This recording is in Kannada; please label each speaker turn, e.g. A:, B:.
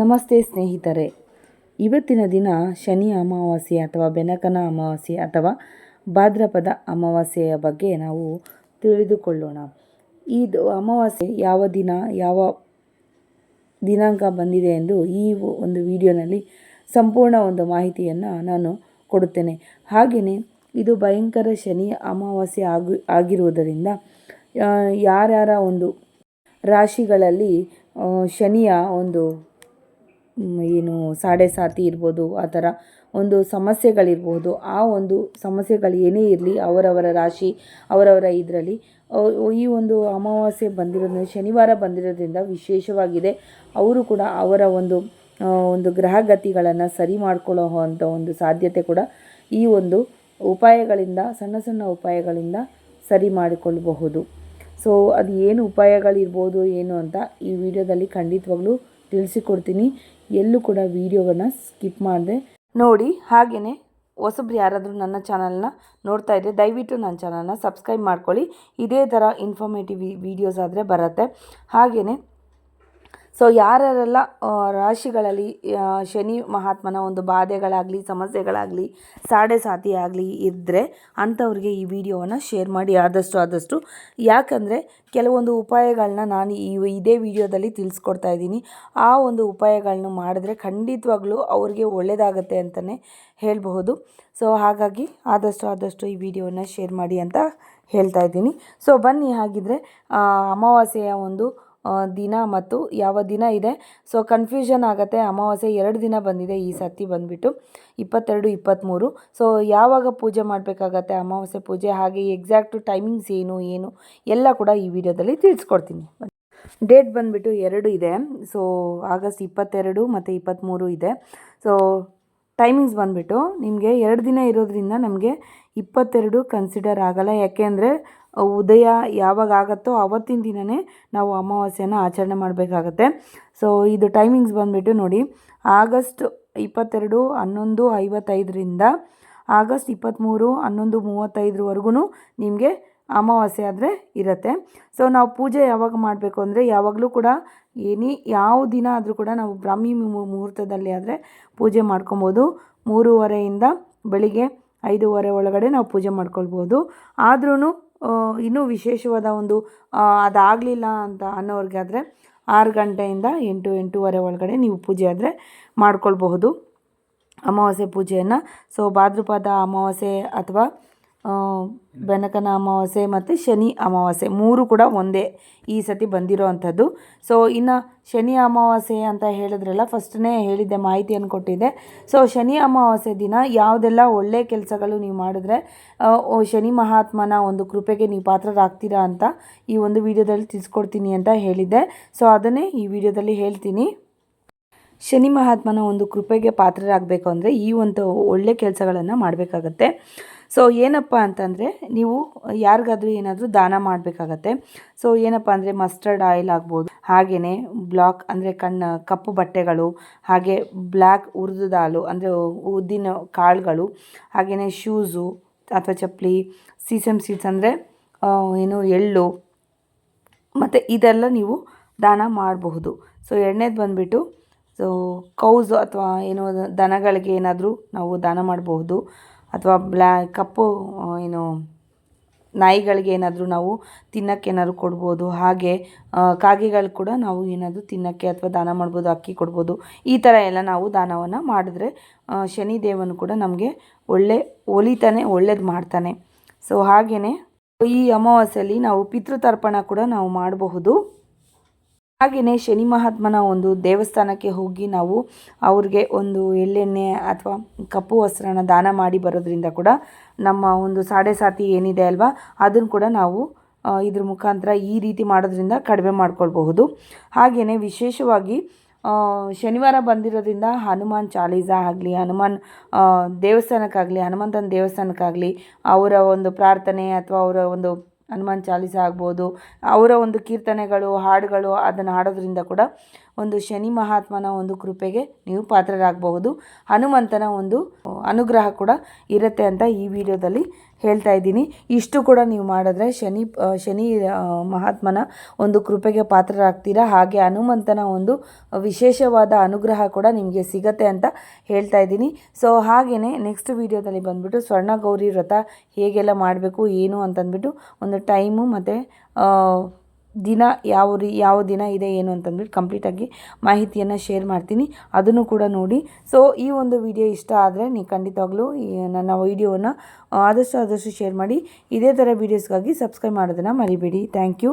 A: ನಮಸ್ತೆ ಸ್ನೇಹಿತರೆ. ಇವತ್ತಿನ ದಿನ ಶನಿ ಅಮಾವಾಸ್ಯೆ ಅಥವಾ ಬೆನಕನ ಅಮಾವಾಸ್ಯೆ ಅಥವಾ ಭಾದ್ರಪದ ಅಮಾವಾಸ್ಯೆಯ ಬಗ್ಗೆ ನಾವು ತಿಳಿದುಕೊಳ್ಳೋಣ. ಇದು ಅಮಾವಾಸ್ಯೆ ಯಾವ ದಿನ, ಯಾವ ದಿನಾಂಕ ಬಂದಿದೆ ಎಂದು ಈ ಒಂದು ವಿಡಿಯೋನಲ್ಲಿ ಸಂಪೂರ್ಣ ಒಂದು ಮಾಹಿತಿಯನ್ನು ನಾನು ಕೊಡುತ್ತೇನೆ. ಹಾಗೆಯೇ ಇದು ಭಯಂಕರ ಶನಿ ಅಮಾವಾಸ್ಯೆ ಆಗಿ, ಆಗಿರುವುದರಿಂದ ಯಾರ್ಯಾರ ಒಂದು ರಾಶಿಗಳಲ್ಲಿ ಶನಿಯ ಒಂದು ಏನು ಸಾಡೆ ಸಾತಿ ಇರ್ಬೋದು, ಆ ಥರ ಒಂದು ಸಮಸ್ಯೆಗಳಿರ್ಬೋದು, ಆ ಒಂದು ಸಮಸ್ಯೆಗಳು ಏನೇ ಇರಲಿ, ಅವರವರ ರಾಶಿ, ಅವರವರ ಇದರಲ್ಲಿ ಈ ಒಂದು ಅಮಾವಾಸ್ಯೆ ಬಂದಿರೋದ್ರಿಂದ, ಶನಿವಾರ ಬಂದಿರೋದ್ರಿಂದ ವಿಶೇಷವಾಗಿದೆ. ಅವರು ಕೂಡ ಅವರ ಒಂದು ಒಂದು ಗ್ರಹಗತಿಗಳನ್ನು ಸರಿ ಮಾಡ್ಕೊಳ್ಳೋ ಅಂಥ ಒಂದು ಸಾಧ್ಯತೆ ಕೂಡ ಈ ಒಂದು ಉಪಾಯಗಳಿಂದ, ಸಣ್ಣ ಸಣ್ಣ ಉಪಾಯಗಳಿಂದ ಸರಿ ಮಾಡಿಕೊಳ್ಳಬಹುದು. ಸೊ ಅದು ಏನು ಉಪಾಯಗಳಿರ್ಬೋದು, ಏನು ಅಂತ ಈ ವಿಡಿಯೋದಲ್ಲಿ ಖಂಡಿತವಾಗ್ಲೂ ತಿಳಿಸಿಕೊಡ್ತೀನಿ. ಎಲ್ಲೂ ಕೂಡ ವೀಡಿಯೋಗಳನ್ನ ಸ್ಕಿಪ್ ಮಾಡಿದೆ. ನೋಡಿ ಹಾಗೆಯೇ ಹೊಸಬ್ರು ಯಾರಾದರೂ ನನ್ನ ಚಾನಲ್ನ ನೋಡ್ತಾ ಇದ್ದರೆ ದಯವಿಟ್ಟು ನನ್ನ ಚಾನಲ್ನ ಸಬ್ಸ್ಕ್ರೈಬ್ ಮಾಡ್ಕೊಳ್ಳಿ. ಇದೇ ಥರ ಇನ್ಫಾರ್ಮೇಟಿವ್ ವೀಡಿಯೋಸ್ ಆದರೆ ಬರುತ್ತೆ. ಹಾಗೆಯೇ ಸೊ ಯಾರ್ಯಾರೆಲ್ಲ ರಾಶಿಗಳಲ್ಲಿ ಶನಿ ಮಹಾತ್ಮನ ಒಂದು ಬಾಧೆಗಳಾಗಲಿ, ಸಮಸ್ಯೆಗಳಾಗಲಿ, ಸಾಡೆ ಸಾತಿ ಆಗಲಿ ಇದ್ದರೆ ಅಂಥವ್ರಿಗೆ ಈ ವಿಡಿಯೋವನ್ನು ಶೇರ್ ಮಾಡಿ ಆದಷ್ಟು ಆದಷ್ಟು. ಯಾಕಂದರೆ ಕೆಲವೊಂದು ಉಪಾಯಗಳನ್ನ ನಾನು ಈ ಇದೇ ವಿಡಿಯೋದಲ್ಲಿ ತಿಳಿಸ್ಕೊಡ್ತಾ ಇದ್ದೀನಿ. ಆ ಒಂದು ಉಪಾಯಗಳನ್ನ ಮಾಡಿದ್ರೆ ಖಂಡಿತವಾಗ್ಲೂ ಅವ್ರಿಗೆ ಒಳ್ಳೆಯದಾಗತ್ತೆ ಅಂತಲೇ ಹೇಳಬಹುದು. ಸೊ ಹಾಗಾಗಿ ಆದಷ್ಟು ಆದಷ್ಟು ಈ ವಿಡಿಯೋವನ್ನು ಶೇರ್ ಮಾಡಿ ಅಂತ ಹೇಳ್ತಾ ಇದ್ದೀನಿ. ಸೊ ಬನ್ನಿ, ಹಾಗಿದ್ರೆ ಅಮಾವಾಸ್ಯೆಯ ಒಂದು ದಿನ ಮತ್ತು ಯಾವ ದಿನ ಇದೆ. ಸೊ ಕನ್ಫ್ಯೂಷನ್ ಆಗುತ್ತೆ. ಅಮಾವಾಸ್ಯೆ ಎರಡು ದಿನ ಬಂದಿದೆ ಈ ಸತಿ ಬಂದುಬಿಟ್ಟು. ಇಪ್ಪತ್ತೆರಡು ಇಪ್ಪತ್ತ್ಮೂರು ಸೊ ಯಾವಾಗ ಪೂಜೆ ಮಾಡಬೇಕಾಗತ್ತೆ? ಅಮಾವಾಸ್ಯೆ ಪೂಜೆ ಹಾಗೆ ಎಕ್ಸಾಕ್ಟು ಟೈಮಿಂಗ್ಸ್ ಏನು ಏನು? ಎಲ್ಲ ಕೂಡ ಈ ವಿಡಿಯೋದಲ್ಲಿ ತಿಳಿಸ್ಕೊಡ್ತೀನಿ. ಡೇಟ್ ಬಂದುಬಿಟ್ಟು ಎರಡು ಇದೆ. ಸೊ ಆಗಸ್ಟ್ ಇಪ್ಪತ್ತೆರಡು ಮತ್ತು ಇಪ್ಪತ್ತ್ಮೂರು ಇದೆ. ಸೊ ಟೈಮಿಂಗ್ಸ್ ಬಂದುಬಿಟ್ಟು ನಿಮಗೆ ಎರಡು ದಿನ ಇರೋದ್ರಿಂದ ನಮಗೆ ಇಪ್ಪತ್ತೆರಡು ಕನ್ಸಿಡರ್ ಆಗಲ್ಲ. ಯಾಕೆಂದರೆ ಉದಯ ಯಾವಾಗ ಆಗುತ್ತೋ ಆವತ್ತಿನ ದಿನವೇ ನಾವು ಅಮಾವಾಸ್ಯೆನ ಆಚರಣೆ ಮಾಡಬೇಕಾಗತ್ತೆ. ಸೊ ಇದು ಟೈಮಿಂಗ್ಸ್ ಬಂದುಬಿಟ್ಟು ನೋಡಿ, ಆಗಸ್ಟ್ ಇಪ್ಪತ್ತೆರಡು ಹನ್ನೊಂದು ಐವತ್ತೈದರಿಂದ ಆಗಸ್ಟ್ ಇಪ್ಪತ್ತ್ಮೂರು ಹನ್ನೊಂದು ಮೂವತ್ತೈದರವರೆಗೂ ನಿಮಗೆ ಅಮಾವಾಸ್ಯೆ ಆದರೆ ಇರುತ್ತೆ. ಸೊ ನಾವು ಪೂಜೆ ಯಾವಾಗ ಮಾಡಬೇಕು ಅಂದರೆ ಯಾವಾಗಲೂ ಕೂಡ ಎನಿ ಯಾವ ದಿನ ಆದರೂ ಕೂಡ ನಾವು ಬ್ರಾಹ್ಮಿ ಮುಹೂರ್ತದಲ್ಲಿ ಆದರೆ ಪೂಜೆ ಮಾಡ್ಕೊಬೋದು. ಮೂರುವರೆಯಿಂದ ಬೆಳಿಗ್ಗೆ ಐದೂವರೆ ಒಳಗಡೆ ನಾವು ಪೂಜೆ ಮಾಡ್ಕೊಳ್ಬೋದು. ಆದ್ರೂ ಇನ್ನೂ ವಿಶೇಷವಾದ ಒಂದು ಅದಾಗಲಿಲ್ಲ ಅಂತ ಅನ್ನೋರಿಗೆ ಆದರೆ ಆರು ಗಂಟೆಯಿಂದ ಎಂಟು, ಎಂಟೂವರೆ ಒಳಗಡೆ ನೀವು ಪೂಜೆ ಆದರೆ ಮಾಡ್ಕೊಳ್ಬಹುದು. ಅಮಾವಾಸ್ಯೆ ಪೂಜೆಯನ್ನು. ಸೊ ಭಾದ್ರಪದ ಅಮಾವಾಸ್ಯೆ ಅಥವಾ ಬೆನಕನ ಅಮಾವಾಸ್ಯೆ ಮತ್ತು ಶನಿ ಅಮಾವಾಸ್ಯೆ ಮೂರು ಕೂಡ ಒಂದೇ ಈ ಸತಿ ಬಂದಿರೋ ಅಂಥದ್ದು ಸೊ ಇನ್ನು ಶನಿ ಅಮಾವಾಸ್ಯೆ ಅಂತ ಹೇಳಿದ್ರಲ್ಲ ಫಸ್ಟ್ನೇ ಹೇಳಿದ್ದೆ, ಮಾಹಿತಿಯನ್ನು ಕೊಟ್ಟಿದ್ದೆ. ಸೊ ಶನಿ ಅಮಾವಾಸ್ಯೆ ದಿನ ಯಾವುದೆಲ್ಲ ಒಳ್ಳೆ ಕೆಲಸಗಳು ನೀವು ಮಾಡಿದ್ರೆ ಶನಿ ಮಹಾತ್ಮನ ಒಂದು ಕೃಪೆಗೆ ನೀವು ಪಾತ್ರರಾಗ್ತೀರಾ ಅಂತ ಈ ಒಂದು ವಿಡಿಯೋದಲ್ಲಿ ತಿಳಿಸ್ಕೊಡ್ತೀನಿ ಅಂತ ಹೇಳಿದ್ದೆ. ಸೊ ಅದನ್ನೇ ಈ ವಿಡಿಯೋದಲ್ಲಿ ಹೇಳ್ತೀನಿ. ಶನಿ ಮಹಾತ್ಮನ ಒಂದು ಕೃಪೆಗೆ ಪಾತ್ರರಾಗಬೇಕು ಅಂದರೆ ಈ ಒಂದು ಒಳ್ಳೆ ಕೆಲಸಗಳನ್ನು ಮಾಡಬೇಕಾಗತ್ತೆ. ಸೊ ಏನಪ್ಪ ಅಂತಂದರೆ ನೀವು ಯಾರಿಗಾದ್ರೂ ಏನಾದರೂ ದಾನ ಮಾಡಬೇಕಾಗತ್ತೆ. ಸೊ ಏನಪ್ಪ ಅಂದರೆ ಮಸ್ಟರ್ಡ್ ಆಯಿಲ್ ಆಗ್ಬೋದು ಹಾಗೆಯೇ ಬ್ಲಾಕ್ ಅಂದರೆ ಕಣ್ಣು, ಕಪ್ಪು ಬಟ್ಟೆಗಳು, ಹಾಗೆ ಬ್ಲ್ಯಾಕ್ ಹುರಿದು ದಾಲು ಅಂದರೆ ಉದ್ದಿನ ಕಾಳುಗಳು ಹಾಗೆಯೇ ಶೂಸು ಅಥವಾ ಚಪ್ಪಲಿ ಸೀಸಮ್ ಸೀಡ್ಸ್ ಅಂದರೆ ಏನು ಎಳ್ಳು, ಮತ್ತು ಇದೆಲ್ಲ ನೀವು ದಾನ ಮಾಡಬಹುದು. ಸೊ ಎರಡನೇದು ಬಂದುಬಿಟ್ಟು ಸೊ ಕೌಸ್ ಅಥವಾ ಏನು ದನಗಳಿಗೆ ಏನಾದರೂ ನಾವು ದಾನ ಮಾಡಬಹುದು. ಅಥವಾ ಬ್ಲ್ಯಾ ಕಪ್ಪು ಏನು, ನಾಯಿಗಳಿಗೆ ಏನಾದರೂ ನಾವು ತಿನ್ನಕ್ಕೆ ಏನಾದ್ರು ಕೊಡ್ಬೋದು. ಹಾಗೆ ಕಾಗೆಗಳು ಕೂಡ ನಾವು ಏನಾದರೂ ತಿನ್ನಕ್ಕೆ ಅಥವಾ ದಾನ ಮಾಡ್ಬೋದು, ಅಕ್ಕಿ ಕೊಡ್ಬೋದು. ಈ ಥರ ಎಲ್ಲ ನಾವು ದಾನವನ್ನು ಮಾಡಿದ್ರೆ ಶನಿದೇವನು ಶನಿ ದೇವನು ಕೂಡ ನಮಗೆ ಒಳ್ಳೆ, ಒಲಿತಾನೆ, ಒಳ್ಳೇದು ಮಾಡ್ತಾನೆ. ಸೊ ಹಾಗೆಯೇ ಈ ಅಮಾವಾಸ್ಯೆಯಲ್ಲಿ ನಾವು ಪಿತೃತರ್ಪಣ ಕೂಡ ನಾವು ಮಾಡಬಹುದು. ಹಾಗೆಯೇ ಶನಿ ಮಹಾತ್ಮನ ಒಂದು ದೇವಸ್ಥಾನಕ್ಕೆ ಹೋಗಿ ನಾವು ಅವ್ರಿಗೆ ಒಂದು ಎಳ್ಳೆಣ್ಣೆ ಅಥವಾ ಕಪ್ಪು ವಸ್ತ್ರನ ದಾನ ಮಾಡಿ ಬರೋದ್ರಿಂದ ಕೂಡ ನಮ್ಮ ಒಂದು ಸಾಡೆ ಸಾತಿ ಏನಿದೆ ಅಲ್ವಾ, ಅದನ್ನು ಕೂಡ ನಾವು ಇದ್ರ ಮುಖಾಂತರ ಈ ರೀತಿ ಮಾಡೋದ್ರಿಂದ ಕಡಿಮೆ ಮಾಡ್ಕೊಳ್ಬಹುದು. ಹಾಗೆಯೇ ವಿಶೇಷವಾಗಿ ಶನಿವಾರ ಬಂದಿರೋದ್ರಿಂದ ಹನುಮಾನ್ ಚಾಲೀಸ ಆಗಲಿ, ಹನುಮಾನ್ ದೇವಸ್ಥಾನಕ್ಕಾಗಲಿ, ಹನುಮಂತನ ದೇವಸ್ಥಾನಕ್ಕಾಗಲಿ ಅವರ ಒಂದು ಪ್ರಾರ್ಥನೆ ಅಥವಾ ಅವರ ಒಂದು ಹನುಮಾನ್ ಚಾಲೀಸ ಆಗ್ಬೋದು ಅವರ ಒಂದು ಕೀರ್ತನೆಗಳು ಹಾಡುಗಳು ಅದನ್ನು ಹಾಡೋದ್ರಿಂದ ಕೂಡ ಒಂದು ಶನಿ ಮಹಾತ್ಮನ ಒಂದು ಕೃಪೆಗೆ ನೀವು ಪಾತ್ರರಾಗಬಹುದು. ಹನುಮಂತನ ಒಂದು ಅನುಗ್ರಹ ಕೂಡ ಇರುತ್ತೆ ಅಂತ ಈ ವಿಡಿಯೋದಲ್ಲಿ ಹೇಳ್ತಾ ಇದ್ದೀನಿ. ಇಷ್ಟು ಕೂಡ ನೀವು ಮಾಡಿದ್ರೆ ಶನಿ ಶನಿ ಮಹಾತ್ಮನ ಒಂದು ಕೃಪೆಗೆ ಪಾತ್ರರಾಗ್ತೀರಾ? ಹಾಗೆ ಹನುಮಂತನ ಒಂದು ವಿಶೇಷವಾದ ಅನುಗ್ರಹ ಕೂಡ ನಿಮಗೆ ಸಿಗತ್ತೆ ಅಂತ ಹೇಳ್ತಾ ಇದ್ದೀನಿ. ಸೊ ಹಾಗೆಯೇ ನೆಕ್ಸ್ಟ್ ವಿಡಿಯೋದಲ್ಲಿ ಬಂದುಬಿಟ್ಟು ಸ್ವರ್ಣ, ಗೌರಿ, ವ್ರತ ಹೇಗೆಲ್ಲ ಮಾಡಬೇಕು, ಏನು ಅಂತಂದ್ಬಿಟ್ಟು ಒಂದು ಟೈಮು ಮತ್ತು ದಿನ ಯಾವ ರೀ, ಯಾವ ದಿನ ಇದೆ, ಏನು ಅಂತಂದ್ಬಿಟ್ಟು ಕಂಪ್ಲೀಟಾಗಿ ಮಾಹಿತಿಯನ್ನು ಶೇರ್ ಮಾಡ್ತೀನಿ. ಅದನ್ನು ಕೂಡ ನೋಡಿ. ಸೊ ಈ ಒಂದು ವಿಡಿಯೋ ಇಷ್ಟ ಆದರೆ ನೀವು ಖಂಡಿತವಾಗ್ಲೂ ಈ ನನ್ನ ವೀಡಿಯೋವನ್ನು ಆದಷ್ಟು ಆದಷ್ಟು ಶೇರ್ ಮಾಡಿ. ಇದೇ ಥರ ವೀಡಿಯೋಸ್ಗಾಗಿ ಸಬ್ಸ್ಕ್ರೈಬ್ ಮಾಡೋದನ್ನು ಮರಿಬೇಡಿ. Thank you